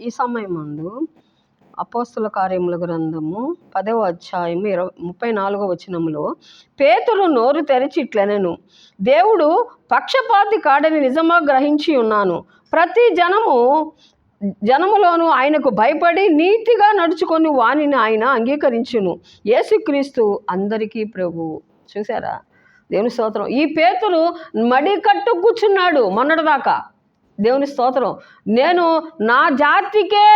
ఈ సమయం అపోస్తుల కార్యముల గ్రంథము పదవ అధ్యాయం ఇరవై ముప్పై నాలుగో వచనములో పేతులు నోరు తెరిచి ఇట్లనెను దేవుడు పక్షపాతి కాడని నిజమా గ్రహించి ఉన్నాను. ప్రతి జనము జనములోను ఆయనకు భయపడి నీతిగా నడుచుకొని వాణిని ఆయన అంగీకరించును. యేసుక్రీస్తు అందరికీ ప్రభు. చూసారా దేవుని స్తోత్రం. ఈ పేతులు మడి కట్టు కూర్చున్నాడు మొన్నటిదాకా. దేవుని స్తోత్రం. నేను నా జాతికే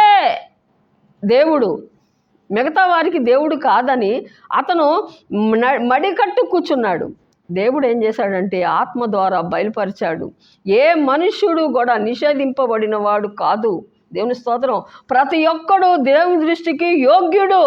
దేవుడు. మిగతా వారికి దేవుడు కాదని అతను మడికట్టు కూర్చున్నాడు. దేవుడు ఏం చేశాడంటే ఆత్మ ద్వారా బయలుపరిచాడు. ఏ మనుష్యుడు కూడా నిషేధింపబడిన వాడు కాదు. దేవుని స్తోత్రం. ప్రతి ఒక్కడు దేవుని దృష్టికి యోగ్యుడు.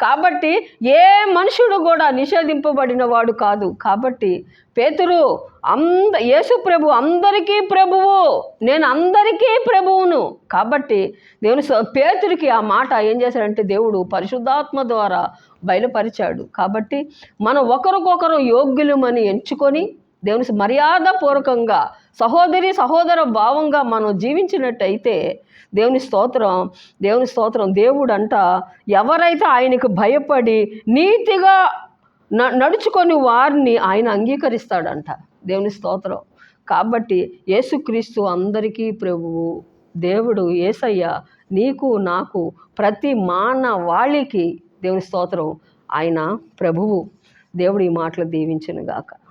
కాబట్టి ఏ మనుషుడు కూడా నిషేధింపబడిన వాడు కాదు. కాబట్టి పేతురు అంద యేసు ప్రభు అందరికీ ప్రభువు. నేను అందరికీ ప్రభువును. కాబట్టి దేవుని పేతురికి ఆ మాట ఏం చేశాడంటే దేవుడు పరిశుద్ధాత్మ ద్వారా బయలుపరిచాడు. కాబట్టి మనం ఒకరికొకరు యోగ్యులమని ఎంచుకొని దేవుని మర్యాదపూర్వకంగా సహోదరి సహోదర భావంగా మనం జీవించినట్టయితే దేవుని స్తోత్రం దేవుని స్తోత్రం దేవుడు అంట ఎవరైతే ఆయనకు భయపడి నీతిగా న- నడుచుకొని వారిని ఆయన అంగీకరిస్తాడంట దేవుని స్తోత్రం. కాబట్టి యేసుక్రీస్తు అందరికీ ప్రభువు దేవుడు ఏసయ్య నీకు నాకు ప్రతి మానవాళికి దేవుని స్తోత్రం. ఆయన ప్రభువు. దేవుడు ఈ మాటలు దీవించను గాక